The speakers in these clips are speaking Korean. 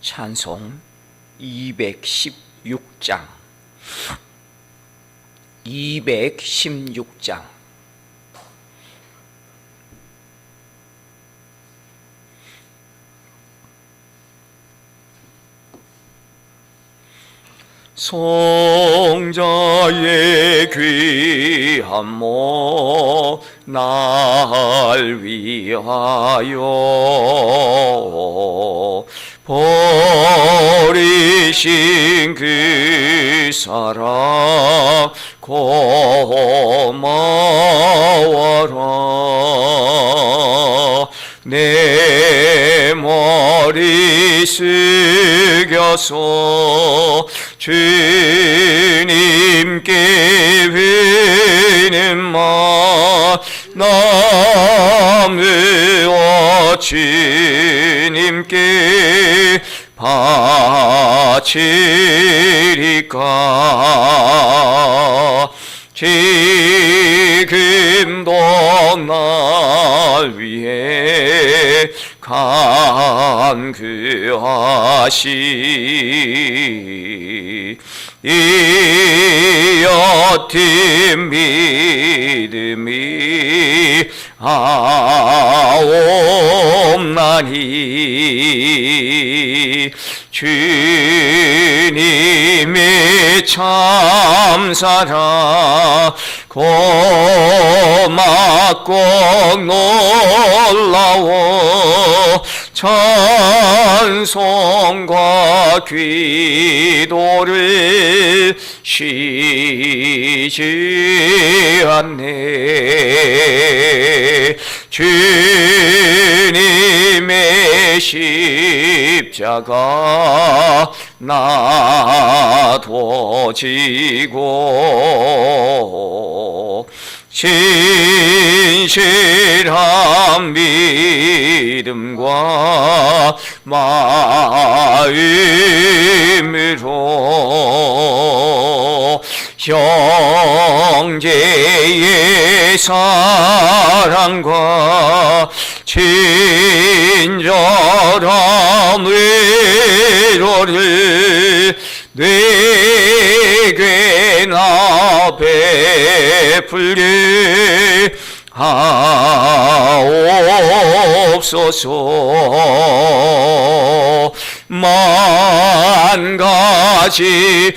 찬송 216장. 216장. 성자의 몸날 위하여 버리신 그 사랑 고마워라. 내 머리 숙여서 주님께 비는 마 나무어 주님께 바치리까? 지금도 날 위해 간그하시 이 어팀 믿음이 아옵나니 주님의 참사랑 고맙고 놀라워 찬송과 기도를 쉬지 않네. 주님의 십자가 나도 지고 진실한 믿음과 마음으로 형제의 사랑과 친절한 위로를 나 베풀게 하옵소서. 만 가지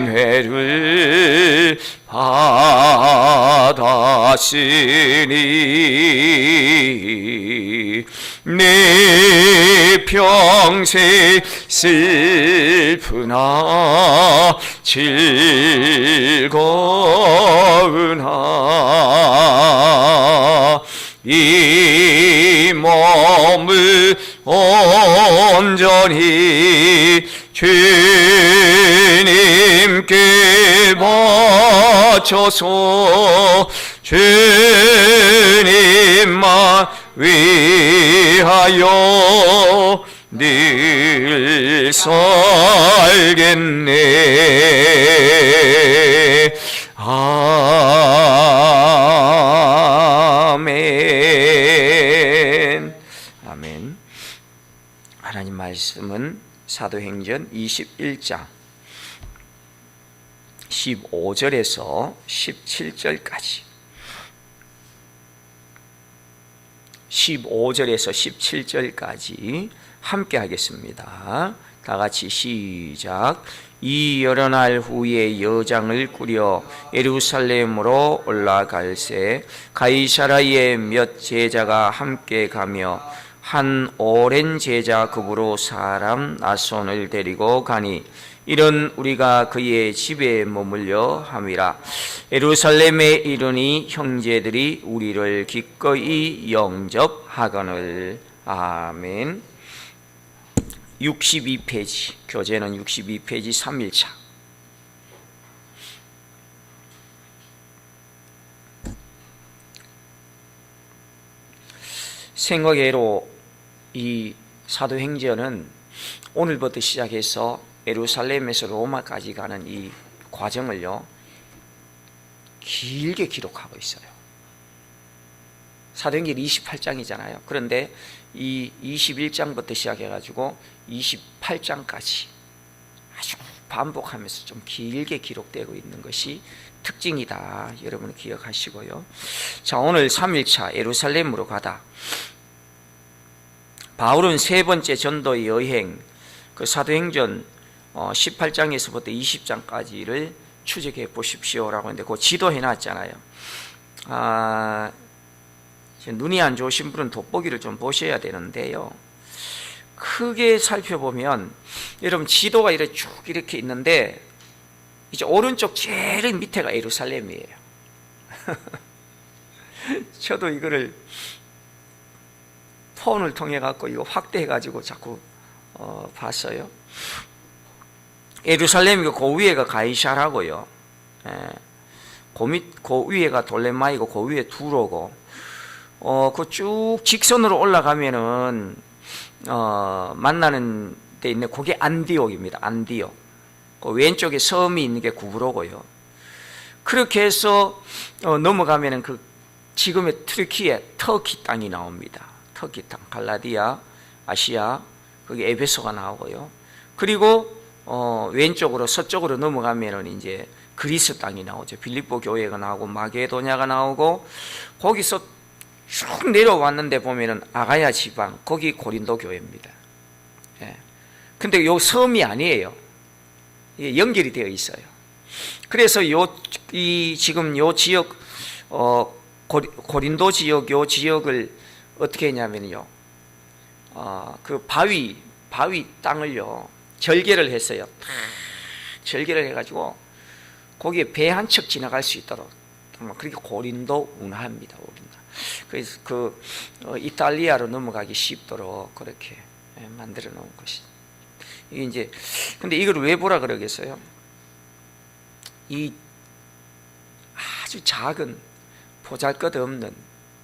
은혜를 받았으니 내 평생 슬프나 즐거우나 이 몸을 온전히 주님께 바쳐서 주님만 위하여 늘 살겠네. 아멘. 아멘. 하나님 말씀은 사도행전 21장 15절에서 17절까지 15절에서 17절까지 함께 하겠습니다. 다 같이 시작. 이 여러 날 후에 여장을 꾸려 예루살렘으로 올라갈새 가이사라의 몇 제자가 함께 가며 한 오랜 제자 급으로 사람 나손을 데리고 가니 이런 우리가 그의 집에 머물려 함이라. 예루살렘에 이르니 형제들이 우리를 기꺼이 영접하거늘. 아멘. 62페이지 교재는 62페이지 3일차. 생각외로 이 사도행전은 오늘부터 시작해서 예루살렘에서 로마까지 가는 이 과정을요 길게 기록하고 있어요. 사도행전 28장이잖아요. 그런데 이 21장부터 시작해 가지고 28장까지 아주 반복하면서 좀 길게 기록되고 있는 것이 특징이다. 여러분 기억하시고요. 자, 오늘 3일차 예루살렘으로 가다. 바울은 세 번째 전도 여행 그 사도행전 18장에서부터 20장까지를 추적해 보십시오라고 했는데 그 지도 해 놨잖아요. 아, 눈이 안 좋으신 분은 돋보기를 좀 보셔야 되는데요. 크게 살펴보면 여러분 지도가 이렇게 쭉 이렇게 있는데 이제 오른쪽 제일 밑에가 예루살렘이에요. 저도 이거를 폰을 통해 갖고 이거 확대해 가지고 자꾸 어, 봤어요. 예루살렘이고 그 위에가 가이샤라고요. 예. 그, 밑, 그 위에가 돌레마이고 그 위에 두로고 어, 그 쭉 직선으로 올라가면은 어, 만나는 데 있는 그게 안디옥입니다. 안디옥. 그 왼쪽에 섬이 있는 게 구브로고요. 그렇게 해서 어, 넘어가면은 그 지금의 트르키의 터키 땅이 나옵니다. 터키 땅, 갈라디아, 아시아, 거기 에베소가 나오고요. 그리고 어, 왼쪽으로 서쪽으로 넘어가면은 이제 그리스 땅이 나오죠. 빌립보 교회가 나오고 마게도냐가 나오고 거기서 쭉 내려왔는데 보면은 아가야 지방 거기 고린도 교회입니다. 예. 근데 요 섬이 아니에요. 이게 연결이 되어 있어요. 그래서 요 이 지금 요 지역 어 고 린도 지역 요 지역을 어떻게 했냐면요. 어그 바위 바위 땅을요 절개를 했어요. 절개를 해가지고 거기에 배 한 척 지나갈 수 있도록 그렇게 고린도 운하입니다. 그래서 그 어, 이탈리아로 넘어가기 쉽도록 그렇게 예, 만들어 놓은 것이. 이게 이제 근데 이걸 왜 보라 그러겠어요? 이 아주 작은 보잘것없는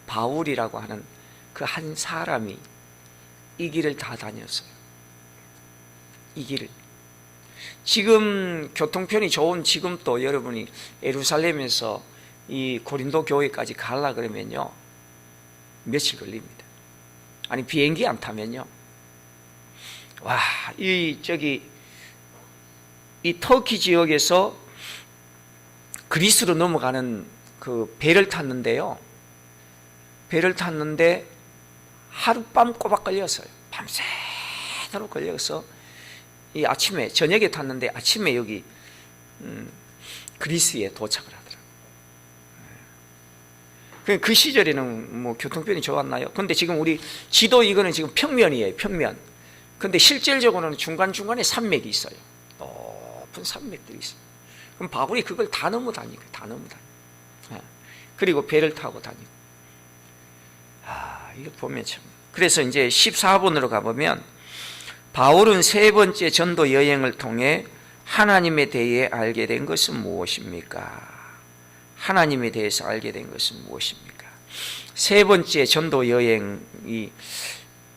바울이라고 하는 그 한 사람이 이 길을 다 다녔어요. 이 길을. 지금 교통편이 좋은 지금도 여러분이 예루살렘에서 이 고린도 교회까지 가려 그러면요 며칠 걸립니다. 아니 비행기 안 타면요 와 이 저기 이 터키 지역에서 그리스로 넘어가는 그 배를 탔는데요 배를 탔는데 하룻밤 꼬박 걸렸어요. 밤새도록 걸려서 이 아침에 저녁에 탔는데 아침에 여기 음, 그리스에 도착을 하더라고요. 그, 그 시절에는 뭐 교통편이 좋았나요? 근데 지금 우리 지도 이거는 지금 평면이에요, 평면. 근데 실질적으로는 중간 중간에 산맥이 있어요. 높은 산맥들이 있어요. 그럼 바울이 그걸 다 넘어 다니고, 다 넘어 다니. 그리고 배를 타고 다니고. 아, 이거 보면 참. 그래서 이제 14번으로 가보면 바울은 세 번째 전도 여행을 통해 하나님에 대해 알게 된 것은 무엇입니까? 하나님에 대해서 알게 된 것은 무엇입니까? 세 번째 전도 여행이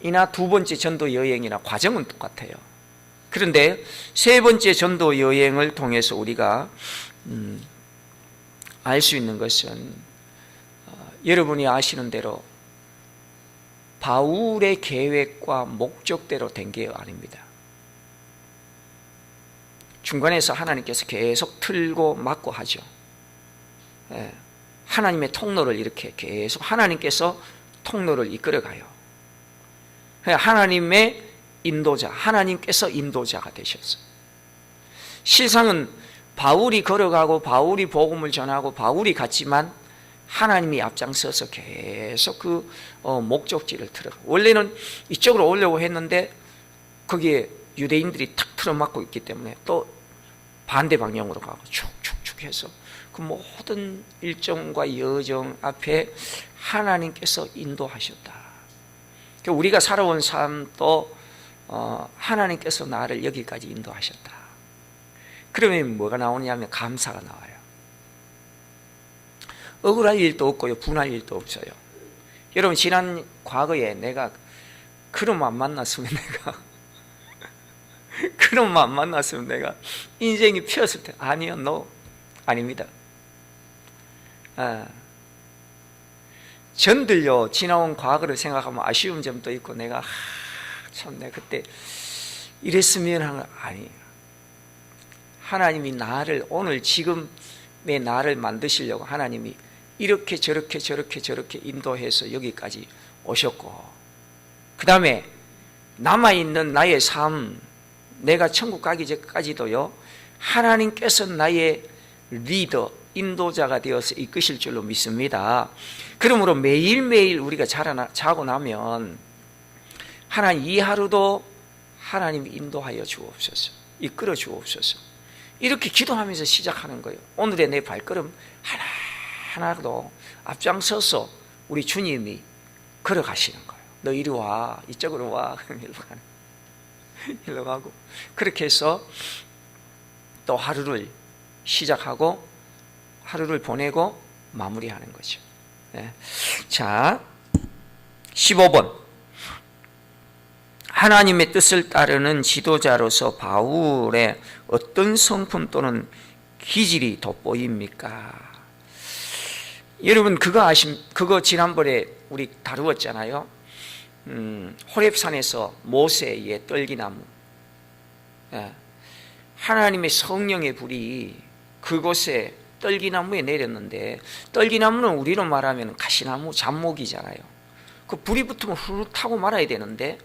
이나 두 번째 전도 여행이나 과정은 똑같아요. 그런데 세 번째 전도 여행을 통해서 우리가 음, 알수 있는 것은 어, 여러분이 아시는 대로 바울의 계획과 목적대로 된 게 아닙니다. 중간에서 하나님께서 계속 틀고 막고 하죠. 예, 하나님의 통로를 이렇게 계속 하나님께서 통로를 이끌어가요. 예, 하나님의 인도자, 하나님께서 인도자가 되셨어요. 실상은 바울이 걸어가고 바울이 복음을 전하고 바울이 갔지만 하나님이 앞장서서 계속 그 어, 목적지를 틀어. 원래는 이쪽으로 오려고 했는데 거기에 유대인들이 탁 틀어막고 있기 때문에 또 반대 방향으로 가고 축축축 해서 그 모든 일정과 여정 앞에 하나님께서 인도하셨다. 그러니까 우리가 살아온 삶도 어, 하나님께서 나를 여기까지 인도하셨다. 그러면 뭐가 나오냐면 감사가 나와요. 억울할 일도 없고요. 분할 일도 없어요. 여러분 지난 과거에 내가 그놈 안 만났으면 내가 그놈 안 만났으면 내가 인생이 피었을 때 아니요, 너 아닙니다. 아, 전들요 지나온 과거를 생각하면 아쉬운 점도 있고 내가 하, 참 내가 그때 이랬으면 하는 거 아니에요. 하나님이 나를 오늘 지금의 나를 만드시려고 하나님이 이렇게 저렇게 저렇게 저렇게 인도해서 여기까지 오셨고 그 다음에 남아있는 나의 삶 내가 천국 가기 전까지도요 하나님께서 나의 리더 인도자가 되어서 이끄실 줄로 믿습니다. 그러므로 매일매일 우리가 자라나, 자고 나면 하나님 이 하루도 하나님 인도하여 주옵소서 이끌어 주옵소서. 이렇게 기도하면서 시작하는 거예요. 오늘의 내 발걸음 하나 하나도 앞장서서 우리 주님이 걸어가시는 거예요. 너 이리 와 이쪽으로 와. 그럼 일로 가는 일로 가고. 그렇게 해서 또 하루를 시작하고 하루를 보내고 마무리하는 거죠. 네. 자 15번. 하나님의 뜻을 따르는 지도자로서 바울의 어떤 성품 또는 기질이 돋보입니까? 여러분 그거 아심 그거 지난번에 우리 다루었잖아요. 음, 호렙산에서 모세의 떨기나무. 예. 하나님의 성령의 불이 그곳에 떨기나무에 내렸는데 떨기나무는 우리로 말하면 가시나무 잡목이잖아요. 그 불이 붙으면 후루 타고 말아야 되는데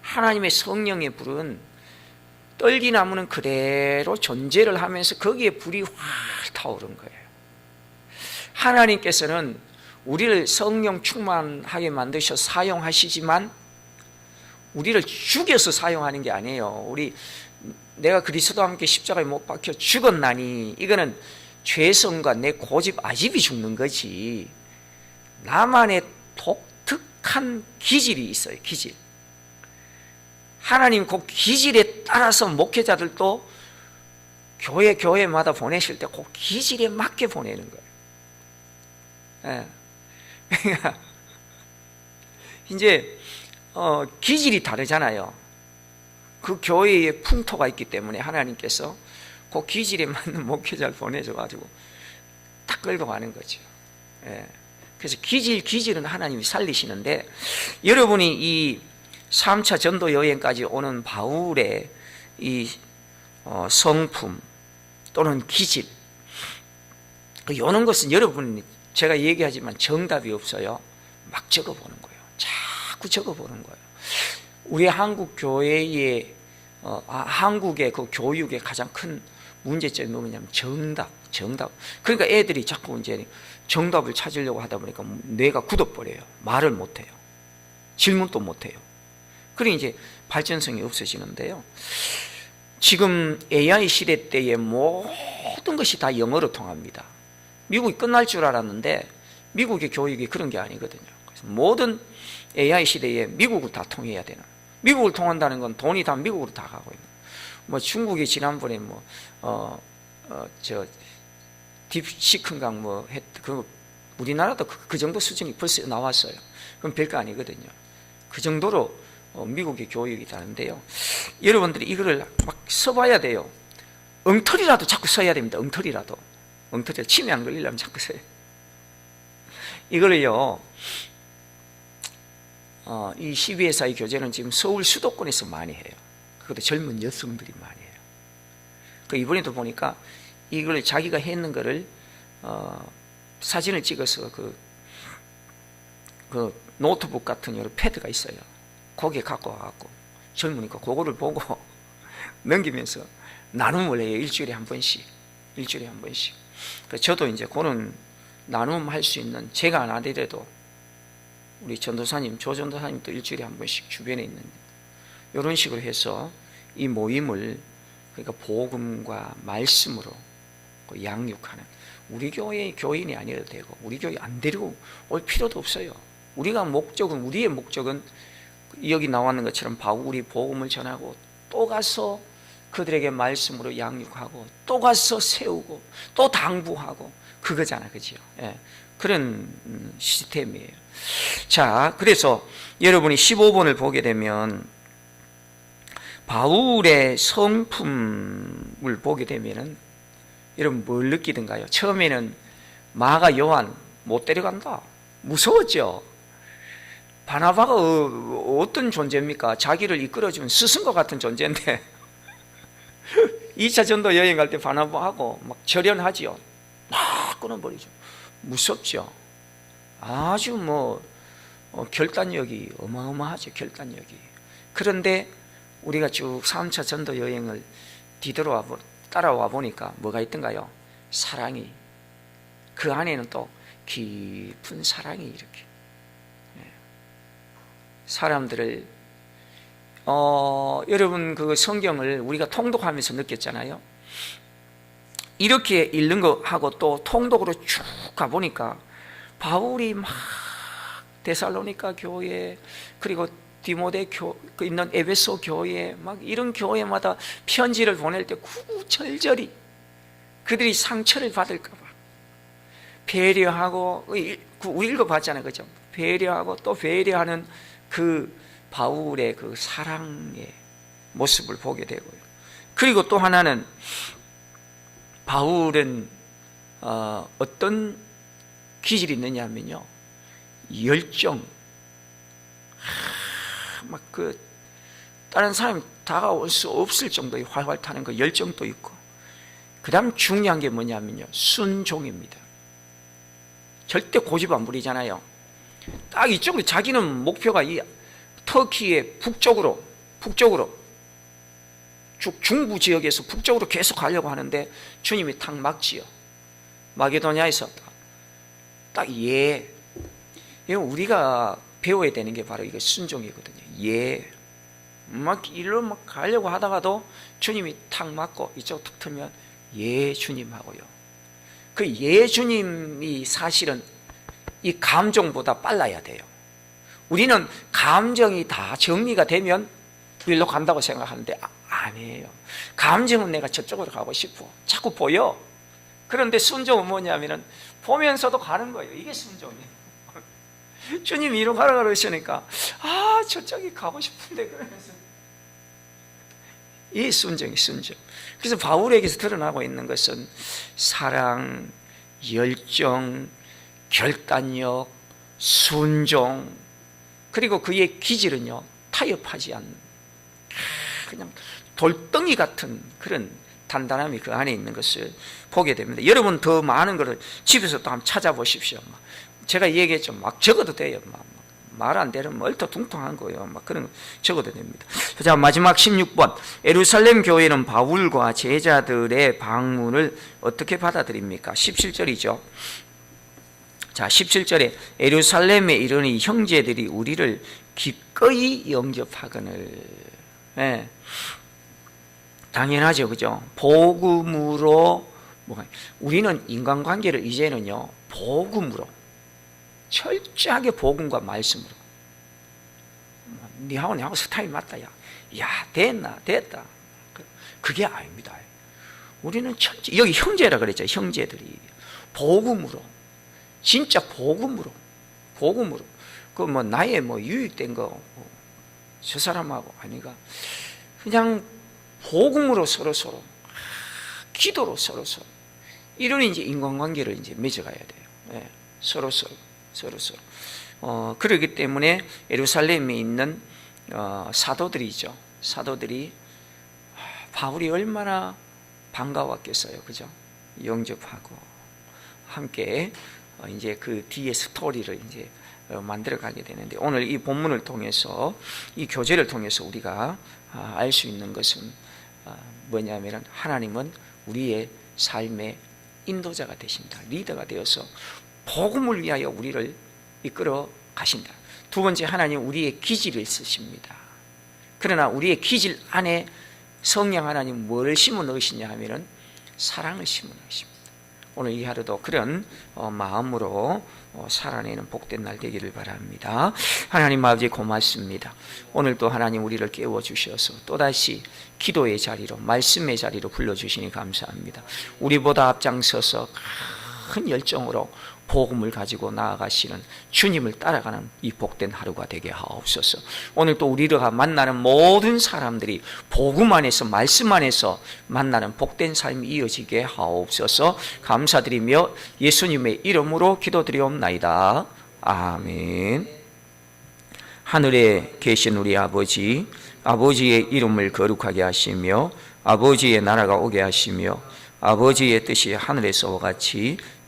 하나님의 성령의 불은 떨기나무는 그대로 존재를 하면서 거기에 불이 확 타오른 거예요. 하나님께서는 우리를 성령 충만하게 만드셔 사용하시지만 우리를 죽여서 사용하는 게 아니에요. 우리 내가 그리스도와 함께 십자가에 못 박혀 죽었나니 이거는 죄성과 내 고집 아집이 죽는 거지. 나만의 독특한 기질이 있어요. 기질. 하나님 그 기질에 따라서 목회자들도 교회 교회마다 보내실 때 그 기질에 맞게 보내는 거예요. 예. 그러니까 이제 어, 기질이 다르잖아요. 그 교회에 풍토가 있기 때문에 하나님께서 그 기질에 맞는 목회자를 보내줘 가지고 딱 끌고 가는 거죠. 예. 그래서 기질 기질은 하나님이 살리시는데 여러분이 이 3차 전도 여행까지 오는 바울의 이 어, 성품 또는 기질 이런 것은 여러분 제가 얘기하지만 정답이 없어요. 막 적어보는 거예요. 자꾸 적어보는 거예요. 우리 한국 교회의 어, 아, 한국의 그 교육의 가장 큰 문제점이 뭐냐면 정답, 정답. 그러니까 애들이 자꾸 이제 정답을 찾으려고 하다 보니까 뇌가 굳어버려요. 말을 못해요. 질문도 못해요. 그러니 이제 발전성이 없어지는데요. 지금 AI 시대 때의 모든 것이 다 영어로 통합니다. 미국이 끝날 줄 알았는데 미국의 교육이 그런 게 아니거든요. 그래서 모든 AI 시대에 미국을 다 통해야 되는. 미국을 통한다는 건 돈이 다 미국으로 다 가고 있는. 뭐 중국이 지난번에 뭐어저 딥시큰강 뭐 했, 그 우리나라도 그, 그 정도 수준이 벌써 나왔어요. 그럼 별거 아니거든요. 그 정도로 어, 미국의 교육이 다른데요. 여러분들이 이거를 막 써봐야 돼요. 엉터리라도 자꾸 써야 됩니다. 엉터리라도. 엉터리 침이 안 걸리려면 써요. 이거를요, 어, 이 12회사의 교재는 지금 서울 수도권에서 많이 해요. 그것도 젊은 여성들이 많이 해요. 그 이번에도 보니까 이걸 자기가 했는 거를 어, 사진을 찍어서 그, 그 노트북 같은 여러 패드가 있어요. 거기에 갖고 와갖고 젊으니까 그거를 보고 넘기면서 나눔을 해요. 일주일에 한 번씩. 일주일에 한 번씩. 그래서 저도 이제 그런 나눔할 수 있는 제가 안 하더라도 우리 전도사님, 조 전도사님도 일주일에 한 번씩 주변에 있는 이런 식으로 해서 이 모임을 그러니까 복음과 말씀으로 그 양육하는 우리 교회 교인이 아니어도 되고 우리 교회 안 데리고 올 필요도 없어요. 우리가 목적은 우리의 목적은 여기 나왔는 것처럼 바울이 복음을 전하고 또 가서 그들에게 말씀으로 양육하고 또 가서 세우고 또 당부하고 그거잖아 그죠 예. 그런 시스템이에요 자 그래서 여러분이 15번을 보게 되면 바울의 성품을 보게 되면은 여러분 뭘 느끼던가요? 처음에는 마가 요한 못 데려간다 무서웠죠. 바나바가 어, 어떤 존재입니까? 자기를 이끌어주는 스승과 같은 존재인데 2차 전도 여행 갈 때 바나바하고 막 절연하지요. 막 끊어버리죠. 무섭죠. 아주 뭐 어, 결단력이 어마어마하죠. 결단력이. 그런데 우리가 쭉 3차 전도 여행을 뒤돌아와 보, 따라와 보니까 뭐가 있던가요? 사랑이 그 안에는 또 깊은 사랑이 이렇게 예. 사람들을 어, 여러분 그 성경을 우리가 통독하면서 느꼈잖아요. 이렇게 읽는 거 하고 또 통독으로 쭉 가보니까 바울이 막 데살로니가 교회 그리고 디모데 교, 그 있는 에베소 교회 막 이런 교회마다 편지를 보낼 때 구구절절히 그들이 상처를 받을까봐 배려하고 그 우리 읽어봤잖아요, 그죠? 배려하고 또 배려하는 그 바울의 그 사랑의 모습을 보게 되고요. 그리고 또 하나는 바울은 어, 어떤 기질이 있느냐면요, 열정. 막그 다른 사람이 다가올 수 없을 정도의 활활 타는 그 열정도 있고, 그다음 중요한 게 뭐냐면요, 순종입니다. 절대 고집 안 부리잖아요. 딱 이쪽으로 자기는 목표가 이 터키의 북쪽으로 북쪽으로 쭉 중부 지역에서 북쪽으로 계속 가려고 하는데 주님이 탁 막지요. 마게도냐에서 딱 예. 우리가 배워야 되는 게 바로 이거 순종이거든요. 예. 막 일로 막 가려고 하다가도 주님이 탁 막고 이쪽 탁 틀면 예 주님 하고요. 그 예 주님이 사실은 이 감정보다 빨라야 돼요. 우리는 감정이 다 정리가 되면 일로 간다고 생각하는데 아, 아니에요. 감정은 내가 저쪽으로 가고 싶어. 자꾸 보여. 그런데 순종은 뭐냐면은 보면서도 가는 거예요. 이게 순종이에요. 주님 이로 가라 그러시니까 아 저쪽이 가고 싶은데 그러면서 이 순종이 순종. 그래서 바울에게서 드러나고 있는 것은 사랑, 열정, 결단력, 순종, 그리고 그의 기질은요 타협하지 않는 그냥 돌덩이 같은 그런 단단함이 그 안에 있는 것을 보게 됩니다. 여러분 더 많은 것을 집에서 또 한번 찾아보십시오. 제가 얘기했죠. 막 적어도 돼요. 말 안 되는 멀터둥통한 거예요. 막 그런 거 적어도 됩니다. 자 마지막 16번 에루살렘 교회는 바울과 제자들의 방문을 어떻게 받아들입니까? 17절이죠. 자 17절에 에루살렘에 이르니 형제들이 우리를 기꺼이 영접하거늘. 예. 당연하죠 그죠? 복음으로 뭐가 우리는 인간관계를 이제는요 복음으로 철저하게 복음과 말씀으로. 니하고 내하고 스타일 맞다 야, 야 됐나 됐다. 그- 그게 아닙니다. 우리는 철저 여기 형제라 그랬죠 형제들이. 복음으로 진짜 복음으로 복음으로 그 뭐 나의 뭐 유익된 거 저 사람하고 아니가 그냥 복음으로 서로 서로 기도로 서로 서로 이런 이제 인간관계를 이제 맺어가야 돼요. 예, 서로 서로 서로 서로. 어, 그러기 때문에 예루살렘에 있는 어, 사도들이죠. 사도들이 바울이 얼마나 반가웠겠어요, 그죠? 영접하고 함께 어, 이제 그 뒤에 스토리를 이제 어, 만들어 가게 되는데 오늘 이 본문을 통해서 이 교제를 통해서 우리가 아, 알수 있는 것은 아, 뭐냐면 하나님은 우리의 삶의 인도자가 되신다. 리더가 되어서 복음을 위하여 우리를 이끌어 가신다. 두 번째 하나님 우리의 기질을 쓰십니다. 그러나 우리의 기질 안에 성령 하나님 뭘 심어 넣으시냐 하면은 사랑을 심어 넣으십니다. 오늘 이 하루도 그런 어, 마음으로 어, 살아내는 복된 날 되기를 바랍니다. 하나님 아버지 고맙습니다. 오늘도 하나님 우리를 깨워 주셔서 또다시 기도의 자리로 말씀의 자리로 불러 주시니 감사합니다. 우리보다 앞장서서 큰 열정으로 복음을 가지고 나아가시는 주님을 따라가는 이 복된 하루가 되게 하옵소서. 오늘 또 우리가 만나는 모든 사람들이 복음 안에서 말씀 안에서 만나는 복된 삶이 이어지게 하옵소서. 감사드리며 예수님의 이름으로 기도드리옵나이다. 아멘. 하늘에 계신 우리 아버지, 아버지의 이름을 거룩하게 하시며 아버지의 나라가 오게 하시며 아버지의 뜻이 하늘에서와 같이